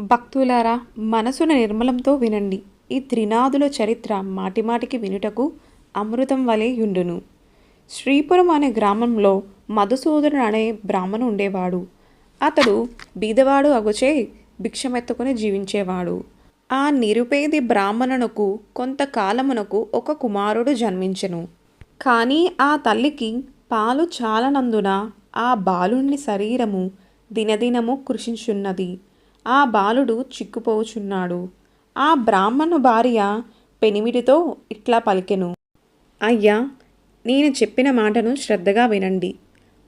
భక్తులారా మనసున నిర్మలంతో వినండి. ఈ త్రినాదుల చరిత్ర మాటిమాటికి వినుటకు అమృతం వలె యుండును. శ్రీపురం అనే గ్రామంలో మధుసూదనుడు అనే బ్రాహ్మణు ఉండేవాడు. అతడు బీదవాడు అగుచే భిక్షమెత్తుకుని జీవించేవాడు. ఆ నిరుపేది బ్రాహ్మణునకు కొంతకాలమునకు ఒక కుమారుడు జన్మించెను. కానీ ఆ తల్లికి పాలు చాలనందున ఆ బాలుని శరీరము దినదినము కృషించున్నది. ఆ బాలుడు చిక్కుపోచున్నాడు. ఆ బ్రాహ్మణు భార్య పెనిమిటితో ఇట్లా పలికెను. అయ్యా నేను చెప్పిన మాటను శ్రద్ధగా వినండి.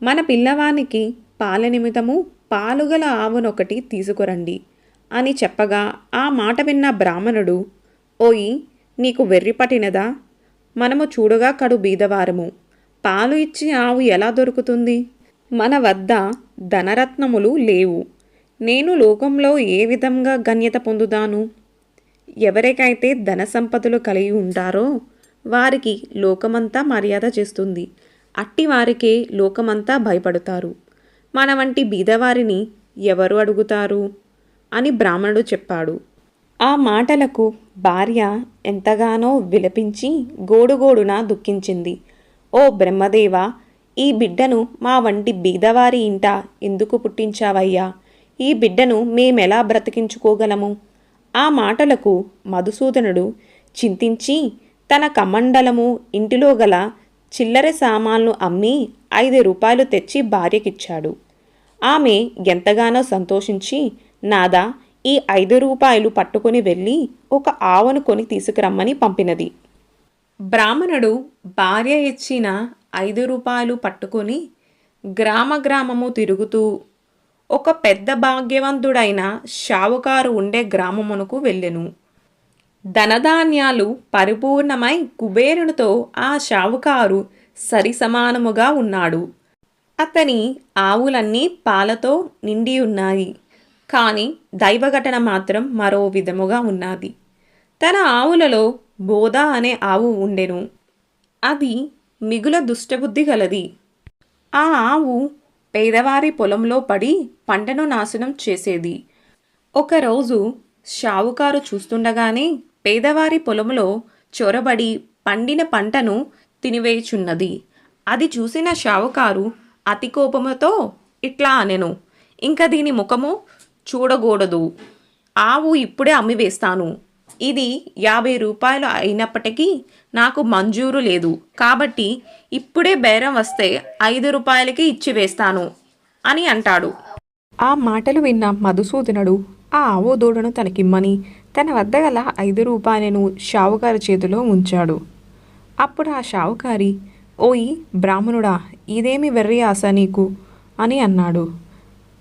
మన పిల్లవానికి పాల నిమిత్తము పాలుగల ఆవునొకటి తీసుకురండి అని చెప్పగా ఆ మాట విన్న బ్రాహ్మణుడు ఓయి నీకు వెర్రి పట్టినదా? మనము చూడగా కడు బీదవారము. పాలు ఇచ్చి ఆవు ఎలా దొరుకుతుంది? మన వద్ద ధనరత్నములు లేవు. నేను లోకంలో ఏ విధంగా గణ్యత పొందుతాను ఎవరికైతే ధన సంపదలు కలిగి ఉంటారో వారికి లోకమంతా మర్యాద చేస్తుంది. అట్టి వారికే లోకమంతా భయపడతారు. మన వంటి బీదవారిని ఎవరు అడుగుతారు? అని బ్రాహ్మణుడు చెప్పాడు. ఆ మాటలకు భార్య ఎంతగానో విలపించి గోడుగోడున దుఃఖించింది. ఓ బ్రహ్మదేవా ఈ బిడ్డను మా వంటి బీదవారి ఇంట ఎందుకు పుట్టించావయ్యా? ఈ బిడ్డను మేమెలా బ్రతికించుకోగలము? ఆ మాటలకు మధుసూదనుడు చింతించి తన కమండలము ఇంటిలో గల చిల్లర సామాన్లు అమ్మి ఐదు రూపాయలు తెచ్చి భార్యకిచ్చాడు. ఆమె ఎంతగానో సంతోషించి నాదా ఈ ఐదు రూపాయలు పట్టుకొని వెళ్ళి ఒక ఆవును కొని తీసుకురమ్మని పంపినది. బ్రాహ్మణుడు భార్య ఇచ్చిన ఐదు రూపాయలు పట్టుకొని గ్రామ గ్రామము తిరుగుతూ ఒక పెద్ద భాగ్యవంతుడైన షావుకారు ఉండే గ్రామమునకు వెళ్ళెను. ధనధాన్యాలు పరిపూర్ణమై కుబేరునితో ఆ షావుకారు సరిసమానముగా ఉన్నాడు. అతని ఆవులన్నీ పాలతో నిండి ఉన్నాయి. కానీ దైవఘటన మాత్రం మరో విధముగా ఉన్నది. తన ఆవులలో బోధ అనే ఆవు ఉండెను. అది మిగుల దుష్టబుద్ధి గలది. ఆ ఆవు పేదవారి పొలంలో పడి పంటను నాశనం చేసేది. ఒకరోజు షావుకారు చూస్తుండగానే పేదవారి పొలంలో చొరబడి పండిన పంటను తినివేచున్నది. అది చూసిన షావుకారు అతి కోపముతో ఇట్లా అనెను ఇంకా దీని ముఖము చూడకూడదు ఆవు ఇప్పుడే అమ్మివేస్తాను. ఇది యాభై రూపాయలు అయినప్పటికీ నాకు మంజూరు లేదు. కాబట్టి ఇప్పుడే బేరం వస్తే ఐదు రూపాయలకి ఇచ్చి వేస్తాను అని అంటాడు. ఆ మాటలు విన్న మధుసూదనుడు ఆ ఆవు దూడను తనకిమ్మని తన వద్ద గల ఐదు రూపాయలను షావుకారి చేతిలో ఉంచాడు. అప్పుడు ఆ షావుకారి ఓయి బ్రాహ్మణుడా ఇదేమి వెర్రి ఆశ నీకు? అని అన్నాడు.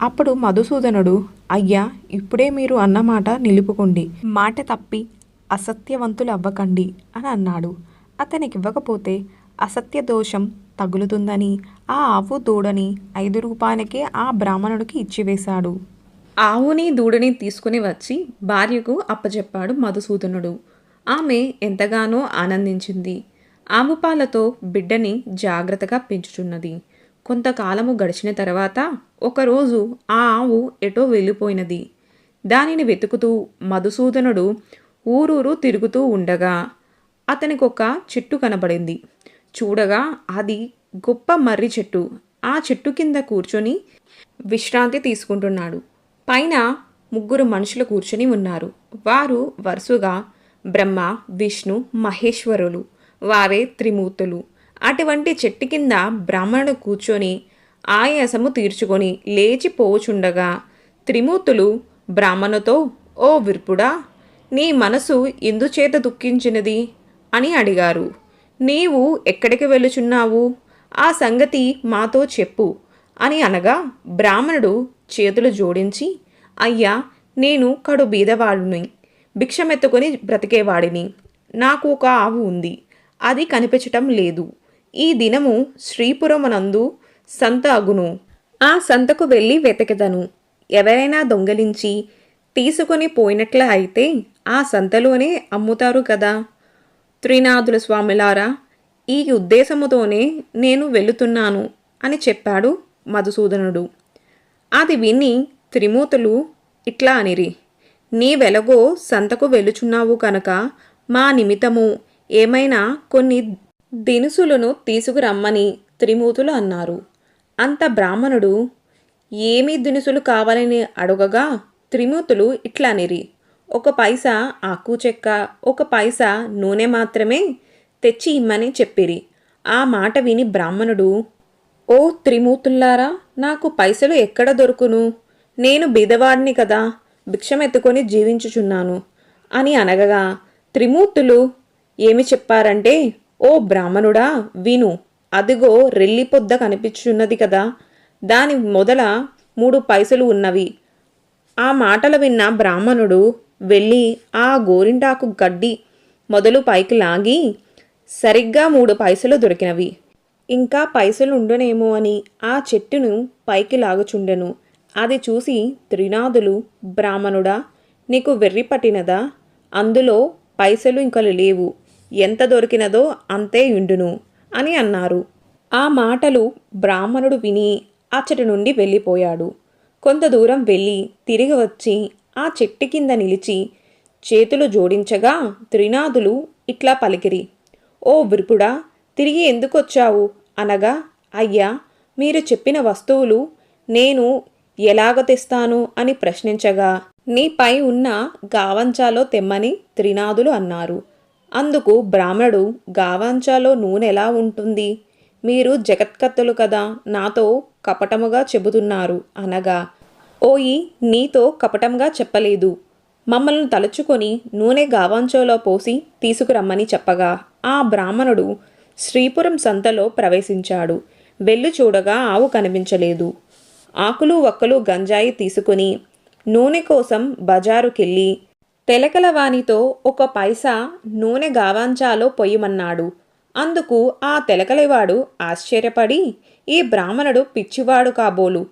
అప్పుడు మధుసూదనుడు అయ్యా ఇప్పుడే మీరు అన్నమాట నిలుపుకోండి. మాట తప్పి అసత్యవంతులు అవ్వకండి అని అన్నాడు. అతనికి ఇవ్వకపోతే అసత్య దోషం తగులుతుందని ఆ ఆవు దూడని ఐదు రూపాయలకే ఆ బ్రాహ్మణుడికి ఇచ్చివేశాడు. ఆవుని దూడని తీసుకుని వచ్చి భార్యకు అప్పచెప్పాడు మధుసూదనుడు. ఆమె ఎంతగానో ఆనందించింది. ఆవు పాలతో బిడ్డని జాగ్రత్తగా పెంచుచున్నది. కొంతకాలము గడిచిన తర్వాత ఒకరోజు ఆ ఆవు ఎటో వెళ్ళిపోయినది. దానిని వెతుకుతూ మధుసూదనుడు ఊరూరు తిరుగుతూ ఉండగా అతనికి ఒక చెట్టు కనబడింది. చూడగా అది గొప్ప మర్రి చెట్టు. ఆ చెట్టు కింద కూర్చొని విశ్రాంతి తీసుకుంటున్నాడు. పైన ముగ్గురు మనుషులు కూర్చొని ఉన్నారు. వారు వరుసగా బ్రహ్మ విష్ణు మహేశ్వరులు. వారే త్రిమూర్తులు. అటువంటి చెట్టు కింద బ్రాహ్మణుడు కూర్చొని ఆయాసము తీర్చుకొని లేచిపోచుండగా త్రిమూర్తులు బ్రాహ్మణుతో ఓ విర్పుడా నీ మనసు ఎందుచేత దుఃఖించినది? అని అడిగారు. నీవు ఎక్కడికి వెళ్ళుచున్నావు? ఆ సంగతి మాతో చెప్పు అని అనగా బ్రాహ్మణుడు చేతులు జోడించి అయ్యా నేను కడు బీదవాడిని భిక్షమెత్తుకొని బ్రతికేవాడిని. నాకు ఒక ఆవు ఉంది. అది కనిపించటం లేదు. ఈ దినము శ్రీపురమునందు సంత అగును. ఆ సంతకు వెళ్ళి వెతకెదను. ఎవరైనా దొంగలించి తీసుకొని పోయినట్ల అయితే ఆ సంతలోనే అమ్ముతారు కదా. త్రినాథుల స్వామిలారా ఈ ఉద్దేశముతోనే నేను వెళుతున్నాను అని చెప్పాడు మధుసూదనుడు. అది విని త్రిమూర్తులు ఇట్లా అనిరి నీ వెలగో సంతకు వెలుచున్నావు కనుక మా నిమిత్తము ఏమైనా కొన్ని దినుసులను తీసుకురమ్మని త్రిమూతులు అన్నారు. అంత బ్రాహ్మణుడు ఏమి దినుసులు కావాలని అడగగా త్రిమూతులు ఇట్లానిరి ఒక పైసా ఆకు చెక్క ఒక పైసా నూనె మాత్రమే తెచ్చి ఇమ్మని చెప్పిరి. ఆ మాట విని బ్రాహ్మణుడు ఓ త్రిమూతుల్లారా నాకు పైసలు ఎక్కడ దొరుకును? నేను బీదవాడిని కదా భిక్షమెత్తుకొని జీవించుచున్నాను అని అనగగా త్రిమూర్తులు ఏమి చెప్పారంటే ఓ బ్రాహ్మణుడా విను. అదిగో రెల్లి పొద్ద కనిపించున్నది కదా. దాని మొదల మూడు పైసలు ఉన్నవి. ఆ మాటలు విన్న బ్రాహ్మణుడు వెళ్ళి ఆ గోరింటాకు గడ్డి మొదలు పైకి లాగి సరిగ్గా మూడు పైసలు దొరికినవి. ఇంకా పైసలు ఉండనేమో అని ఆ చెట్టును పైకి లాగుచుండెను. అది చూసి త్రినాథులు బ్రాహ్మణుడా నీకు వెర్రి పట్టినదా? అందులో పైసలు ఇంకలు లేవు. ఎంత దొరికినదో అంతే ఉండును అని అన్నారు. ఆ మాటలు బ్రాహ్మణుడు విని అచ్చటి నుండి వెళ్ళిపోయాడు. కొంత దూరం వెళ్ళి తిరిగి వచ్చి ఆ చెట్టు కింద నిలిచి చేతులు జోడించగా త్రినాథులు ఇట్లా పలికిరి ఓ విరుపుడా తిరిగి ఎందుకొచ్చావు? అనగా అయ్యా మీరు చెప్పిన వస్తువులు నేను ఎలాగ తెస్తాను? అని ప్రశ్నించగా నీపై ఉన్న గావంచాలో తెమ్మని త్రినాథులు అన్నారు. అందుకు బ్రాహ్మణుడు గావాంచాలో నూనె ఎలా ఉంటుంది? మీరు జగత్కత్తలు కదా నాతో కపటముగా చెబుతున్నారు అనగా ఓయి నీతో కపటంగా చెప్పలేదు. మమ్మల్ని తలుచుకొని నూనె గావాంచోలో పోసి తీసుకురమ్మని చెప్పగా ఆ బ్రాహ్మణుడు శ్రీపురం సంతలో ప్రవేశించాడు. వెళ్ళి చూడగా ఆవు కనిపించలేదు. ఆకులు వక్కలు గంజాయి తీసుకుని నూనె కోసం బజారుకెళ్ళి తెలకలవానితో ఒక పైసా నూనె గావాంచాలో పొయ్యమన్నాడు. అందుకు ఆ తెలకలివాడు ఆశ్చర్యపడి ఈ బ్రాహ్మణుడు పిచ్చివాడు కాబోలు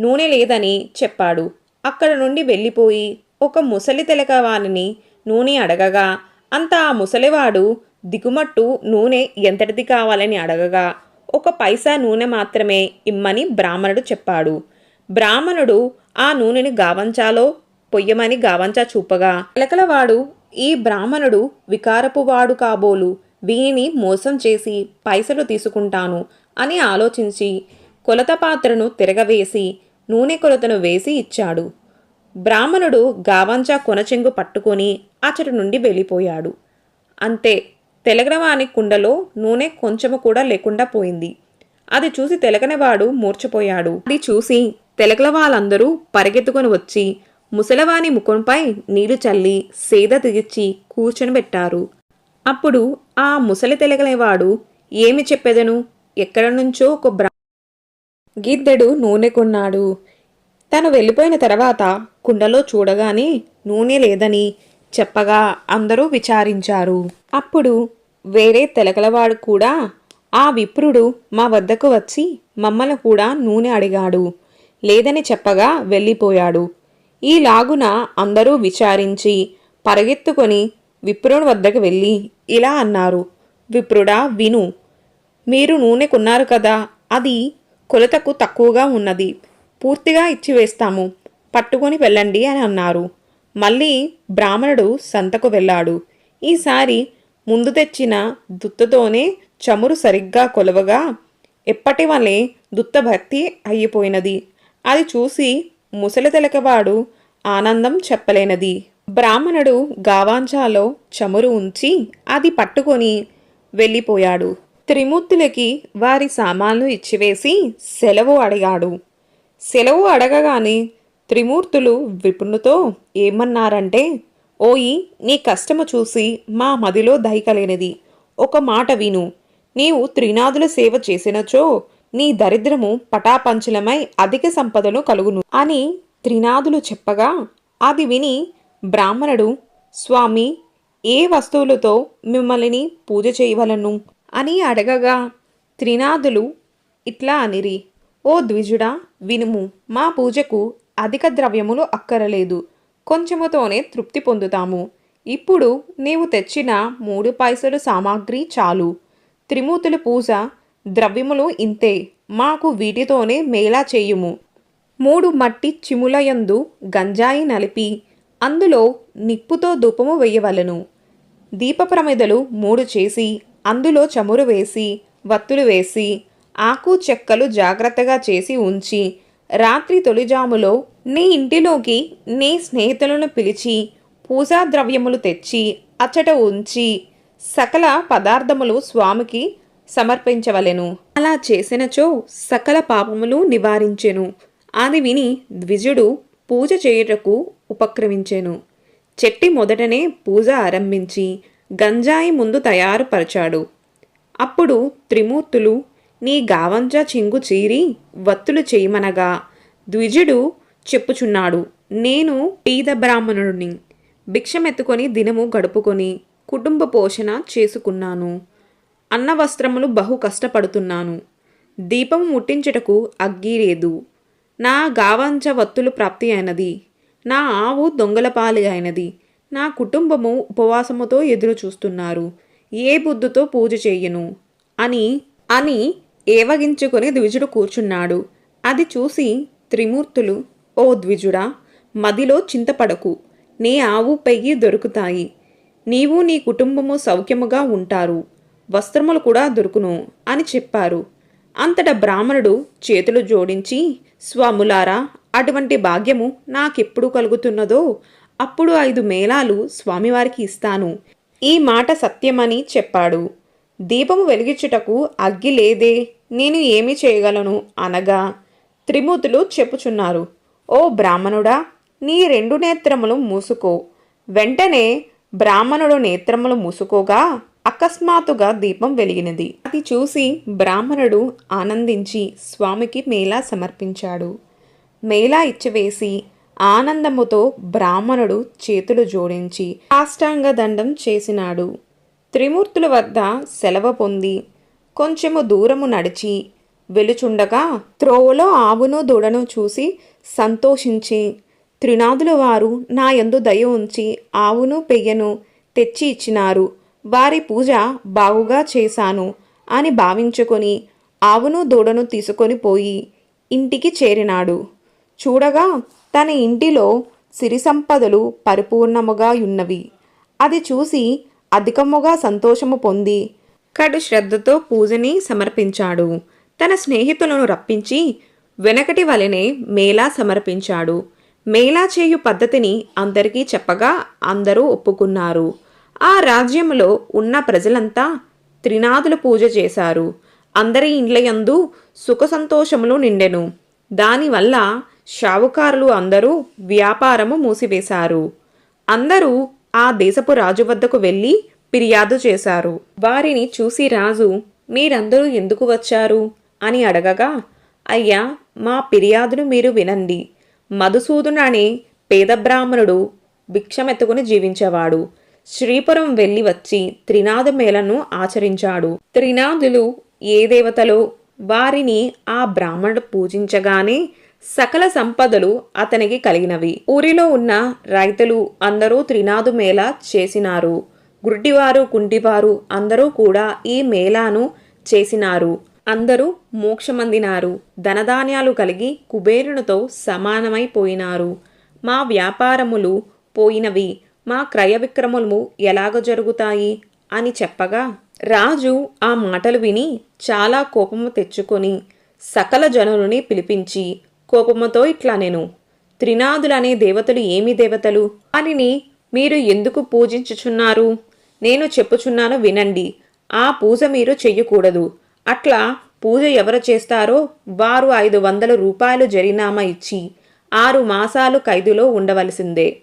నూనె లేదని చెప్పాడు. అక్కడ నుండి వెళ్ళిపోయి ఒక ముసలి తెలకవానిని నూనె అడగగా అంత ఆ ముసలివాడు దిగుమట్టు నూనె ఎంతటిది కావాలని అడగగా ఒక పైసా నూనె మాత్రమే ఇమ్మని బ్రాహ్మణుడు చెప్పాడు. బ్రాహ్మణుడు ఆ నూనెని గావంచాలో పొయ్యమని గావంచా చూపగా ఎలకలవాడు ఈ బ్రాహ్మణుడు వికారపువాడు కాబోలు వీని మోసం చేసి పైసలు తీసుకుంటాను అని ఆలోచించి కొలత పాత్రను తిరగవేసి నూనె కొలతను వేసి ఇచ్చాడు. బ్రాహ్మణుడు గావంచా కొనచెంగు పట్టుకొని అచ్చటి నుండి వెళ్ళిపోయాడు. అంతే తెలగనవాని కుండలో నూనె కొంచెము కూడా లేకుండా పోయింది. అది చూసి తెలగనవాడు మూర్చపోయాడు అది చూసి తెలగల వాళ్ళందరూ పరిగెత్తుకొని వచ్చి ముసలవాని ముఖంపై నీళ్ళు చల్లి సేద తీర్చి కూర్చొని పెట్టారు. అప్పుడు ఆ ముసలి తెలగలేవాడు ఏమి చెప్పెదను? ఎక్కడ నుంచో ఒక బ్రా గిద్దెడు నూనె కొన్నాడు. తను వెళ్ళిపోయిన తర్వాత కుండలో చూడగానే నూనె లేదని చెప్పగా అందరూ విచారించారు. అప్పుడు వేరే తెలకలవాడు కూడా ఆ విప్రుడు మా వద్దకు వచ్చి మమ్మల్ని కూడా నూనె అడిగాడు. లేదని చెప్పగా వెళ్ళిపోయాడు. ఈ లాగున అందరూ విచారించి పరిగెత్తుకొని విప్రుని వద్దకు వెళ్ళి ఇలా అన్నారు విప్రుడా విను. మీరు నూనె కొన్నారు కదా అది కొలతకు తక్కువగా ఉన్నది. పూర్తిగా ఇచ్చివేస్తాము. పట్టుకొని వెళ్ళండి అని అన్నారు. మళ్ళీ బ్రాహ్మణుడు సంతకు వెళ్ళాడు. ఈసారి ముందు తెచ్చిన దుత్తతోనే చమురు సరిగ్గా కొలవగా ఎప్పటి వలె దుత్త భక్తి అయిపోయినది అది చూసి ముసలి తెలకవాడు ఆనందం చెప్పలేనది. బ్రాహ్మణుడు గావాంజాలో చమురు ఉంచి అది పట్టుకొని వెళ్ళిపోయాడు. త్రిమూర్తులకి వారి సామాన్లు ఇచ్చివేసి సెలవు అడిగాడు. సెలవు అడగగానే త్రిమూర్తులు విపుణుతో ఏమన్నారంటే ఓయి నీ కష్టము చూసి మా మదిలో దయకలేనిది. ఒక మాట విను. నీవు త్రినాథుల సేవ చేసినచో నీ దరిద్రము పటాపంచలమై అధిక సంపదను కలుగును అని త్రినాథులు చెప్పగా అది విని బ్రాహ్మణుడు స్వామి ఏ వస్తువులతో మిమ్మల్ని పూజ చేయవలను? అని అడగగా త్రినాథులు ఇట్లా అనిరి ఓ ద్విజుడా వినుము మా పూజకు అధిక ద్రవ్యములు అక్కరలేదు కొంచెముతోనే తృప్తి పొందుతాము. ఇప్పుడు నీవు తెచ్చిన మూడు పైసలు సామాగ్రి చాలు. త్రిమూర్తుల పూజ ద్రవ్యములు ఇంతే మాకు వీటితోనే మేలా చేయుము. మూడు మట్టి చిములయందు గంజాయి నలిపి అందులో నిప్పుతో ధూపము వేయవలను. దీపప్రమిదలు మూడు చేసి అందులో చమురు వేసి వత్తులు వేసి ఆకు చెక్కలు జాగ్రత్తగా చేసి ఉంచి రాత్రి తొలిజాములో నీ ఇంటిలోకి నీ స్నేహితులను పిలిచి పూజా ద్రవ్యములు తెచ్చి అచ్చట ఉంచి సకల పదార్థములు స్వామికి సమర్పించవలెను. అలా చేసినచో సకల పాపములు నివారించెను. అది విని ద్విజుడు పూజ చేయుటకు ఉపక్రమించెను. చెట్టి మొదటనే పూజ ఆరంభించి గంజాయి ముందు తయారుపరచాడు. అప్పుడు త్రిమూర్తులు నీ గావంజ చింగు చీరి వత్తులు చేయమనగా ద్విజుడు చెప్పుచున్నాడు. నేను పీద బ్రాహ్మణుడిని. భిక్షమెత్తుకొని దినము గడుపుకొని కుటుంబ పోషణ చేసుకున్నాను. అన్న వస్త్రములు బహు కష్టపడుతున్నాను. దీపం ముట్టించుటకు అగ్గి లేదు. నా గావంచ వత్తులు ప్రాప్తి అయినది. నా ఆవు దొంగల పాలు అయినది. నా కుటుంబము ఉపవాసముతో ఎదురు చూస్తున్నారు. ఏ బుద్ధుతో పూజ చేయను? అని అని ఏవగించుకొని ద్విజుడు కూర్చున్నాడు. అది చూసి త్రిమూర్తులు ఓ ద్విజుడా మదిలో చింతపడకు. నీ ఆవు పెయ్యి దొరుకుతాయి. నీవు నీ కుటుంబము సౌఖ్యముగా ఉంటారు. వస్త్రములు కూడా దొరుకును అని చెప్పారు. అంతట బ్రాహ్మణుడు చేతులు జోడించి స్వాములారా అటువంటి భాగ్యము నాకెప్పుడు కలుగుతున్నదో అప్పుడు ఐదు మేళాలు స్వామివారికి ఇస్తాను. ఈ మాట సత్యమని చెప్పాడు. దీపము వెలిగించుటకు అగ్గి లేదే నేను ఏమి చేయగలను అనగా త్రిమూర్తులు చెప్పుచున్నారు. ఓ బ్రాహ్మణుడా నీ రెండు నేత్రములు మూసుకో. వెంటనే బ్రాహ్మణుడు నేత్రములు మూసుకోగా అకస్మాత్తుగా దీపం వెలిగినది. అది చూసి బ్రాహ్మణుడు ఆనందించి స్వామికి మేళా సమర్పించాడు. మేళా ఇచ్చివేసి ఆనందముతో బ్రాహ్మణుడు చేతులు జోడించి సాష్టాంగ దండం చేసినాడు. త్రిమూర్తుల వద్ద సెలవు పొంది కొంచెము దూరము నడిచి వెలుచుండగా త్రోవలో ఆవును దూడను చూసి సంతోషించి త్రినాదుల వారు నా ఎందు దయ ఉంచి ఆవును పెయ్యను తెచ్చి ఇచ్చినారు. వారి పూజ బాగుగా చేశాను అని భావించుకొని ఆవును దూడను తీసుకొని పోయి ఇంటికి చేరినాడు. చూడగా తన ఇంటిలో సిరి సంపదలు పరిపూర్ణముగా ఉన్నవి. అది చూసి అధికముగా సంతోషము పొంది కడు శ్రద్ధతో పూజని సమర్పించాడు. తన స్నేహితులను రప్పించి వెనకటి వలనే మేళా సమర్పించాడు. మేళా చేయు పద్ధతిని అందరికీ చెప్పగా అందరూ ఒప్పుకున్నారు. ఆ రాజ్యంలో ఉన్న ప్రజలంతా త్రినాదుల పూజ చేశారు. అందరి ఇండ్లయందు సుఖ సంతోషములు నిండెను. దానివల్ల షావుకారులు అందరూ వ్యాపారము మూసివేశారు. అందరూ ఆ దేశపు రాజు వద్దకు వెళ్ళి ఫిర్యాదు చేశారు. వారిని చూసి రాజు మీరందరూ ఎందుకు వచ్చారు? అని అడగగా అయ్యా మా ఫిర్యాదును మీరు వినండి. మధుసూదుడు అనే పేద బ్రాహ్మణుడు భిక్షమెత్తుకుని జీవించేవాడు. శ్రీపురం వెళ్ళి వచ్చి త్రినాద మేళను ఆచరించాడు. త్రినాదులు ఏ దేవతలో? వారిని ఆ బ్రాహ్మణుడు పూజించగానే సకల సంపదలు అతనికి కలిగినవి. ఊరిలో ఉన్న రైతులు అందరూ త్రినాదు మేళ చేసినారు. గుడ్డివారు కుంటివారు అందరూ కూడా ఈ మేళాను చేసినారు. అందరూ మోక్షమందినారు. ధనధాన్యాలు కలిగి కుబేరునితో సమానమైపోయినారు. మా వ్యాపారములు పోయినవి. మా క్రయ విక్రములు ఎలాగ జరుగుతాయి? అని చెప్పగా రాజు ఆ మాటలు విని చాలా కోపము తెచ్చుకొని సకల జనులని పిలిపించి కోపముతో ఇట్లా నేను త్రినాదులనే దేవతలు ఏమి దేవతలు? వారిని మీరు ఎందుకు పూజించుచున్నారు? నేను చెప్పుచున్నాను వినండి ఆ పూజ మీరు చెయ్యకూడదు. అట్లా పూజ ఎవరు చేస్తారో వారు ఐదు వందల రూపాయలు జరినామా ఇచ్చి ఆరు మాసాలు ఖైదులో ఉండవలసిందే.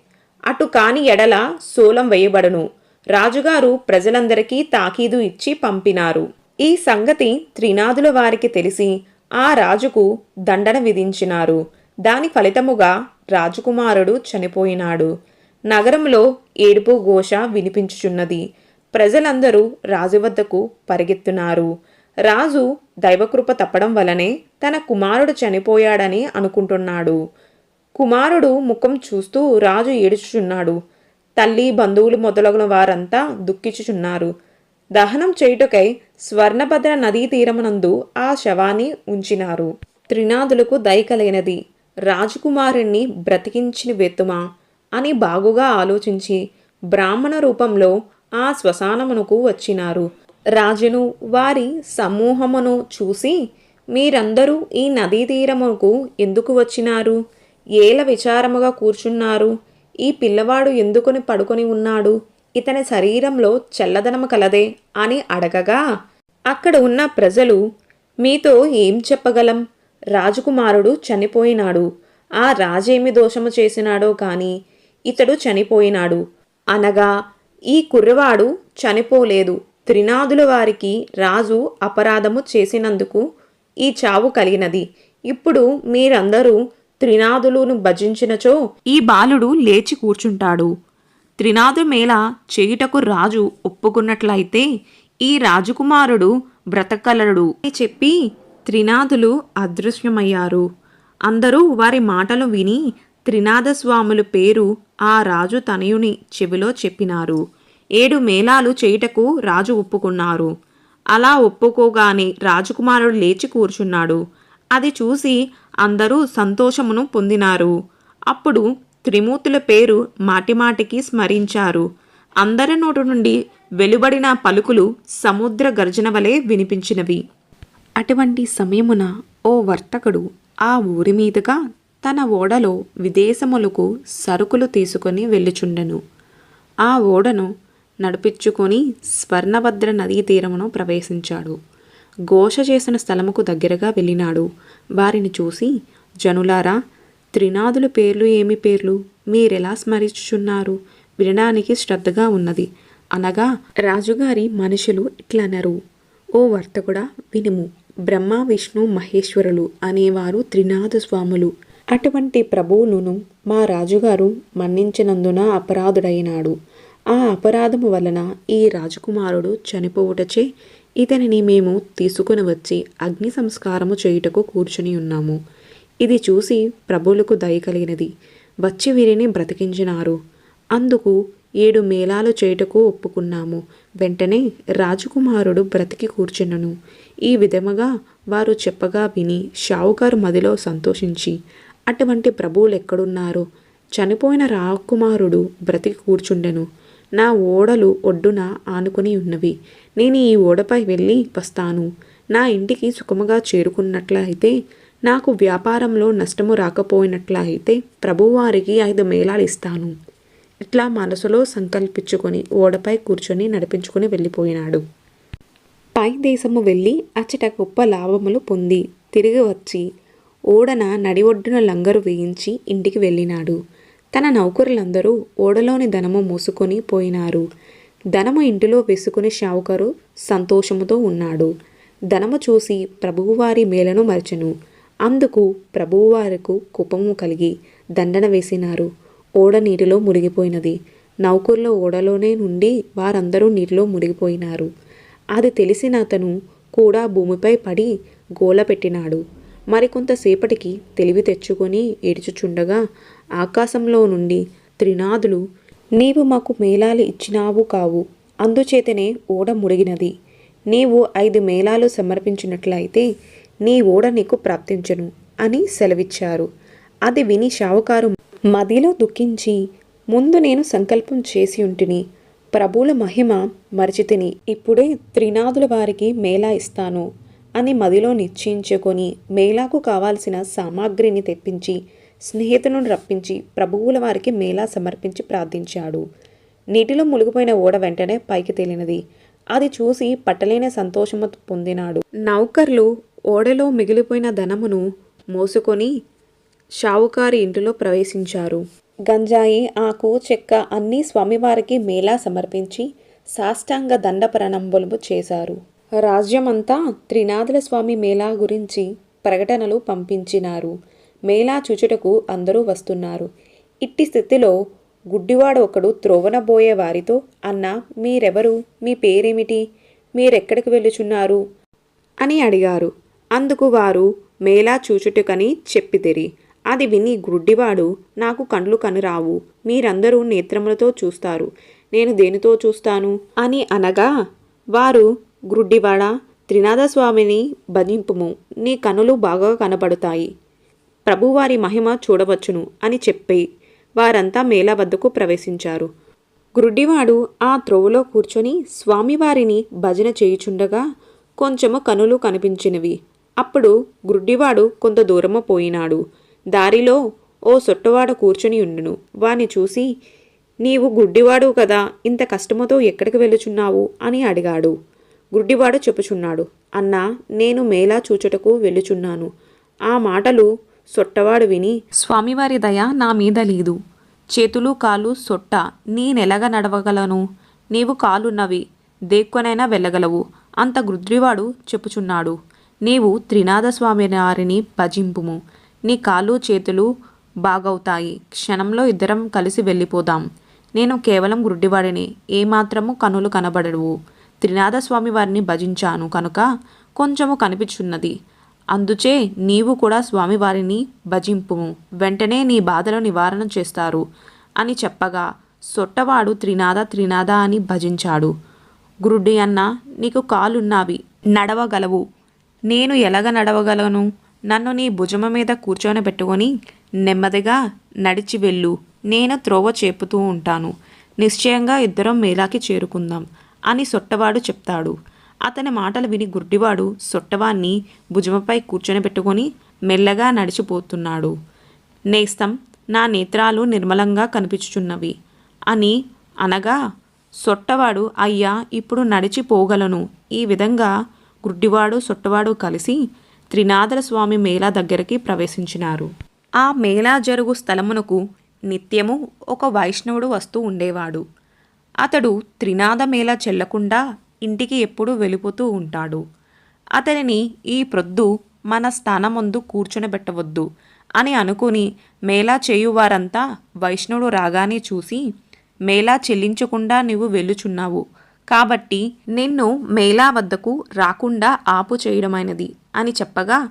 అటు కాని ఎడల శూలం వేయబడును. రాజుగారు ప్రజలందరికీ తాకీదు ఇచ్చి పంపినారు. ఈ సంగతి త్రినాదుల వారికి తెలిసి ఆ రాజుకు దండన విధించినారు. దాని ఫలితముగా రాజకుమారుడు చనిపోయినాడు. నగరంలో ఏడుపు ఘోష వినిపించుచున్నది. ప్రజలందరూ రాజు వద్దకు పరిగెత్తున్నారు. రాజు దైవకృప తప్పడం వలనే తన కుమారుడు చనిపోయాడని అనుకుంటున్నాడు. కుమారుడు ముఖం చూస్తూ రాజు ఏడుచుచున్నాడు. తల్లి బంధువులు మొదలగున వారంతా దుఃఖించుచున్నారు. దహనం చేయుటకై స్వర్ణభద్ర నదీ తీరమునందు ఆ శవాన్ని ఉంచినారు. త్రినాదులకు దయకలేనది. రాజకుమారుణ్ణి బ్రతికించిన వెతుమా? అని బాగుగా ఆలోచించి బ్రాహ్మణ రూపంలో ఆ శ్మశానమునకు వచ్చినారు. రాజును వారి సమూహమును చూసి మీరందరూ ఈ నదీ తీరమునకు ఎందుకు వచ్చినారు? ఏల విచారముగా కూర్చున్నారు. ఈ పిల్లవాడు ఎందుకుని పడుకొని ఉన్నాడు? ఇతని శరీరంలో చల్లదనము కలదే అని అడగగా అక్కడ ఉన్న ప్రజలు మీతో ఏం చెప్పగలం? రాజకుమారుడు చనిపోయినాడు. ఆ రాజేమి దోషము చేసినాడో కాని ఇతడు చనిపోయినాడు. అనగా ఈ కుర్రవాడు చనిపోలేదు. త్రినాదుల వారికి రాజు అపరాధము చేసినందుకు ఈ చావు కలిగినది. ఇప్పుడు మీరందరూ త్రినాదులను భజించినచో ఈ బాలుడు లేచి కూర్చుంటాడు. త్రినాదు మేళ చేయుటకు రాజు ఒప్పుకున్నట్లయితే ఈ రాజకుమారుడు బ్రతకలడు అని చెప్పి త్రినాదులు అదృశ్యమయ్యారు. అందరూ వారి మాటలు విని త్రినాథస్వాముల పేరు ఆ రాజు తనయుని చెవిలో చెప్పినారు. ఏడు మేళాలు చేయుటకు రాజు ఒప్పుకున్నారు. అలా ఒప్పుకోగానే రాజకుమారుడు లేచి కూర్చున్నాడు. అది చూసి అందరూ సంతోషమును పొందినారు. అప్పుడు త్రిమూర్తుల పేరు మాటిమాటికి స్మరించారు. అందరి నోటి నుండి వెలువడిన పలుకులు సముద్ర గర్జన వలె వినిపించినవి. అటువంటి సమయమున ఓ వర్తకుడు ఆ ఊరి మీదుగా తన ఓడలో విదేశములకు సరుకులు తీసుకొని వెళ్ళుచుండెను. ఆ ఓడను నడిపించుకొని స్వర్ణభద్ర నదీ తీరమును ప్రవేశించాడు. ఘోష చేసిన స్థలముకు దగ్గరగా వెళ్ళినాడు. వారిని చూసి జనులారా త్రినాదుల పేర్లు ఏమి పేర్లు? మీరెలా స్మరించుచున్నారు? వినడానికి శ్రద్ధగా ఉన్నది. అనగా రాజుగారి మనుషులు ఇట్లనరు. ఓ వర్తకుడా వినుము. బ్రహ్మ విష్ణు మహేశ్వరులు అనేవారు త్రినాథ స్వాములు. అటువంటి ప్రభువులను మా రాజుగారు మన్నించినందున అపరాధుడైనాడు. ఆ అపరాధము వలన ఈ రాజకుమారుడు చనిపోవుటచే ఇతనిని మేము తీసుకుని వచ్చి అగ్ని సంస్కారము చేయుటకు కూర్చుని ఉన్నాము. ఇది చూసి ప్రభువులకు దయ కలిగినది. వచ్చి వీరిని బ్రతికించినారు. అందుకు ఏడు మేళాలు చేయుటకు ఒప్పుకున్నాము. వెంటనే రాజకుమారుడు బ్రతికి కూర్చున్నను. ఈ విధముగా వారు చెప్పగా విని షావుకారు మదిలో సంతోషించి అటువంటి ప్రభువులు ఎక్కడున్నారు? చనిపోయిన రాకుమారుడు బ్రతికి కూర్చుండెను. నా ఓడలు ఒడ్డున ఆనుకొని ఉన్నవి. నేను ఈ ఓడపై వెళ్ళి వస్తాను. నా ఇంటికి సుఖముగా చేరుకున్నట్లయితే నాకు వ్యాపారంలో నష్టము రాకపోయినట్లయితే ప్రభువారికి ఐదు మేళాలు ఇస్తాను. ఇట్లా మనసులో సంకల్పించుకొని ఓడపై కూర్చొని నడిపించుకుని వెళ్ళిపోయినాడు. పై దేశము వెళ్ళి అచ్చట గొప్ప లాభములు పొంది తిరిగి వచ్చి ఓడన నడి ఒడ్డున లంగరు వేయించి ఇంటికి వెళ్ళినాడు. తన నౌకరులందరూ ఓడలోని ధనము మూసుకొని పోయినారు. ధనము ఇంటిలో వేసుకుని షావుకారు సంతోషముతో ఉన్నాడు. ధనము చూసి ప్రభువువారి మేలను మరచెను. అందుకు ప్రభువువారికి కుపము కలిగి దండన వేసినారు. ఓడ నీటిలో మునిగిపోయినది. నౌకర్ల ఓడలోనే నుండి వారందరూ నీటిలో మునిగిపోయినారు. అది తెలిసిన అతను కూడా భూమిపై పడి గోల పెట్టినాడు. మరికొంతసేపటికి తెలివి తెచ్చుకొని ఏడ్చుచుండగా ఆకాశంలో నుండి త్రినాదులు నీవు మాకు మేళాలు ఇచ్చినావు కావు. అందుచేతనే ఓడ ముడిగినది. నీవు ఐదు మేళాలు సమర్పించినట్లయితే నీ ఓడ నీకు ప్రాప్తించను అని సెలవిచ్చారు. అది విని షావుకారు మదిలో దుఃఖించి ముందు నేను సంకల్పం చేసి ఉంటిని. ప్రభువుల మహిమ మరిచితిని. ఇప్పుడే త్రినాదుల వారికి మేళా ఇస్తాను అని మదిలో నిశ్చయించుకొని మేళాకు కావాల్సిన సామాగ్రిని తెప్పించి స్నేహితులను రప్పించి ప్రభువుల వారికి మేళా సమర్పించి ప్రార్థించాడు. నీటిలో మునిగిపోయిన ఓడ వెంటనే పైకి తేలినది. అది చూసి పట్టలేని సంతోషము పొందినాడు. నౌకర్లు ఓడలో మిగిలిపోయిన ధనమును మోసుకొని షావుకారి ఇంటిలో ప్రవేశించారు. గంజాయి ఆకు చెక్క అన్నీ స్వామివారికి మేళా సమర్పించి సాష్టాంగ దండ ప్రణంబులు చేశారు. రాజ్యమంతా త్రినాథుల స్వామి మేళా గురించి ప్రకటనలు పంపించినారు. మేలా చూచుటకు అందరూ వస్తున్నారు. ఇట్టి స్థితిలో గుడ్డివాడు ఒకడు త్రోవనబోయే వారితో అన్న మీరెవరు? మీ పేరేమిటి? మీరెక్కడికి వెళ్ళుచున్నారు అని అడిగారు. అందుకు వారు మేలా చూచుటకని చెప్పితిరి. అది విని గుడ్డివాడు నాకు కండ్లు కనురావు. మీరందరూ నేత్రములతో చూస్తారు. నేను దేనితో చూస్తాను అని అనగా వారు గుడ్డివాడ త్రినాథస్వామిని భజింపుము. నీ కనులు బాగా కనబడతాయి ప్రభువారి మహిమ చూడవచ్చును అని చెప్పి వారంతా మేళా వద్దకు ప్రవేశించారు. గురుడివాడు ఆ త్రోవలో కూర్చొని స్వామివారిని భజన చేయుచుండగా కొంచెము కనులు కనిపించినవి. అప్పుడు గురుడివాడు కొంత దూరము పోయినాడు. దారిలో ఓ సొట్టవాడ కూర్చొని ఉండును. వాని చూసి నీవు గుడ్డివాడు కదా ఇంత కష్టముతో ఎక్కడికి వెళ్ళుచున్నావు? అని అడిగాడు. గుడ్డివాడు చెప్పుచున్నాడు అన్నా నేను మేలా చూచుటకు వెళ్ళుచున్నాను. ఆ మాటలు సొట్టవాడు విని స్వామివారి దయ నా మీద లేదు. చేతులు కాలు సొట్ట నేనెలగ నడవగలను? నీవు కాలున్నవి దేక్కునైనా వెళ్ళగలవు. అంత గృద్రివాడు చెప్పుచున్నాడు. నీవు త్రినాథ స్వామి వారిని భజింపుము. నీ కాలు చేతులు బాగవుతాయి. క్షణంలో ఇద్దరం కలిసి వెళ్ళిపోదాం. నేను కేవలం గుడ్డివాడిని ఏమాత్రము కనులు కనబడవు. త్రినాథస్వామి వారిని భజించాను కనుక కొంచెము కనిపించున్నది. అందుచే నీవు కూడా స్వామివారిని భజింపుము వెంటనే నీ బాధలు నివారణ చేస్తారు. అని చెప్పగా సొట్టవాడు త్రినాద త్రినాద అని భజించాడు. గురుడి అన్న నీకు కాలున్నావి నడవగలవు. నేను ఎలాగ నడవగలను? నన్ను నీ భుజమ మీద కూర్చొని పెట్టుకొని నెమ్మదిగా నడిచి వెళ్ళు. నేను త్రోవ చేపుతూ ఉంటాను. నిశ్చయంగా ఇద్దరం మేలాకి చేరుకుందాం అని సొట్టవాడు చెప్తాడు. అతని మాటలు విని గుడ్డివాడు సొట్టవాన్ని భుజమపై కూర్చొని పెట్టుకొని మెల్లగా నడిచిపోతున్నాడు. నేస్తం నా నేత్రాలు నిర్మలంగా కనిపించుచున్నవి అని అనగా సొట్టవాడు అయ్యా ఇప్పుడు నడిచిపోగలను ఈ విధంగా గుడ్డివాడు సొట్టవాడు కలిసి త్రినాథర స్వామి మేళా దగ్గరికి ప్రవేశించినారు. ఆ మేళా జరుగు స్థలమునకు నిత్యము ఒక వైష్ణవుడు వస్తూ ఉండేవాడు. అతడు త్రినాద మేళ చెల్లకుండా ఇంటికి ఎప్పుడూ వెళ్ళిపోతూ ఉంటాడు. అతనిని ఈ ప్రొద్దు మన స్థానమందు కూర్చొనబెట్టవద్దు అని అనుకుని మేళా చేయువారంతా వైష్ణవుడు రాగానే చూసి మేళా చెల్లించకుండా నువ్వు వెళ్ళుచున్నావు. కాబట్టి నిన్ను మేళా వద్దకు రాకుండా ఆపు చేయడమైనది అని చెప్పగా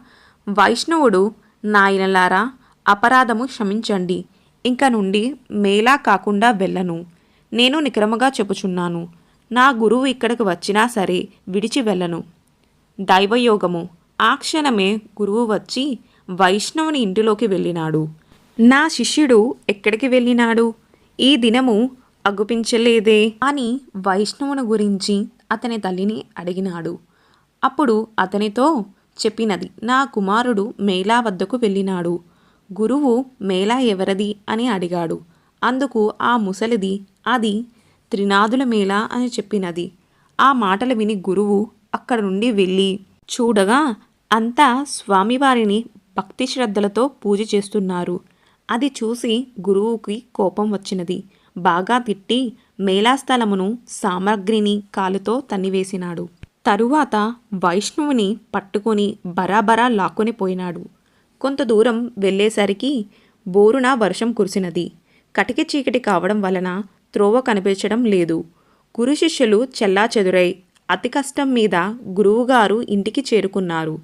వైష్ణవుడు నాయనలారా అపరాధము క్షమించండి. ఇంక నుండి మేళా కాకుండా వెళ్ళను. నేను నిక్రమగా చెప్పుచున్నాను. నా గురువు ఇక్కడికి వచ్చినా సరే విడిచి వెళ్ళను. దైవయోగము. ఆ క్షణమే గురువు వచ్చి వైష్ణవుని ఇంటిలోకి వెళ్ళినాడు. నా శిష్యుడు ఎక్కడికి వెళ్ళినాడు? ఈ దినము అగుపించలేదే? అని వైష్ణవుని గురించి అతని తల్లిని అడిగినాడు. అప్పుడు అతనితో చెప్పినది నా కుమారుడు మేళా వద్దకు వెళ్ళినాడు. గురువు మేళా ఎవరది? అని అడిగాడు. అందుకు ఆ ముసలిది అది త్రినాదుల మేళ అని చెప్పినది. ఆ మాటలు విని గురువు అక్కడ నుండి వెళ్ళి చూడగా అంతా స్వామివారిని భక్తి శ్రద్ధలతో పూజ చేస్తున్నారు. అది చూసి గురువుకి కోపం వచ్చినది. బాగా తిట్టి మేళాస్థలమును సామగ్రిని కాలుతో తన్నివేసినాడు. తరువాత వైష్ణవుని పట్టుకొని బరాబరా లాక్కొని పోయినాడు. కొంత దూరం వెళ్ళేసరికి బోరున వర్షం కురిసినది. కటిక చీకటి కావడం వలన త్రోవ కనిపించడం లేదు. గురు శిష్యులు చెల్లా చెదురై అతి కష్టం మీద గురువుగారు ఇంటికి చేరుకున్నారు.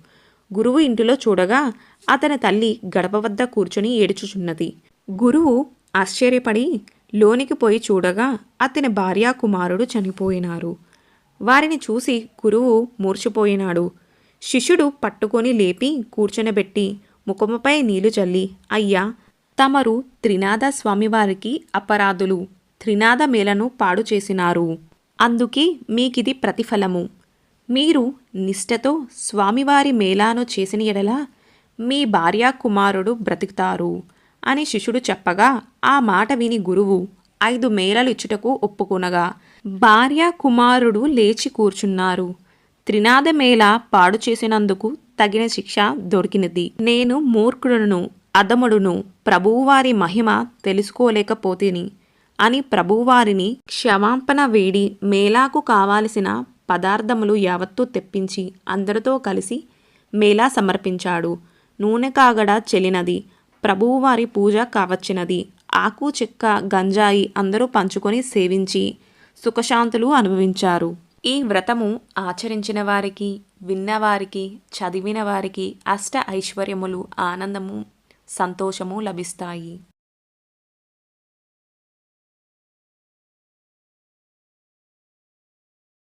గురువు ఇంటిలో చూడగా అతని తల్లి గడప వద్ద కూర్చుని ఏడుచుచున్నది. గురువు ఆశ్చర్యపడి లోనికి పోయి చూడగా అతని భార్యా కుమారుడు చనిపోయినారు. వారిని చూసి గురువు మూర్చిపోయినాడు. శిష్యుడు పట్టుకొని లేపి కూర్చొనబెట్టి ముఖముపై నీళ్ళు చల్లి అయ్యా తమరు త్రినాథ స్వామివారికి అపరాధులు. త్రినాథ మేలను పాడు చేసినారు. అందుకే మీకిది ప్రతిఫలము. మీరు నిష్ఠతో స్వామివారి మేళాను చేసిన ఎడల మీ భార్యా కుమారుడు బ్రతుకుతారు అని శిష్యుడు చెప్పగా ఆ మాట విని గురువు ఐదు మేళలు ఇచ్చుటకు ఒప్పుకొనగా భార్య కుమారుడు లేచి కూర్చున్నారు. త్రినాద మేళ పాడు చేసినందుకు తగిన శిక్ష దొరికినది. నేను మూర్ఖుడును అధముడును ప్రభువువారి మహిమ తెలుసుకోలేకపోతేని. అని ప్రభువారిని క్షమాపణ వేడి మేళాకు కావలసిన పదార్థములు యావత్తూ తెప్పించి అందరితో కలిసి మేళా సమర్పించాడు. నూనె కాగడ చెలినది ప్రభువువారి పూజ కావచ్చినది. ఆకు చెక్క గంజాయి అందరూ పంచుకొని సేవించి సుఖశాంతులు అనుభవించారు. ఈ వ్రతము ఆచరించిన వారికి విన్నవారికి చదివిన వారికి అష్ట ఐశ్వర్యములు ఆనందము సంతోషము లభిస్తాయి.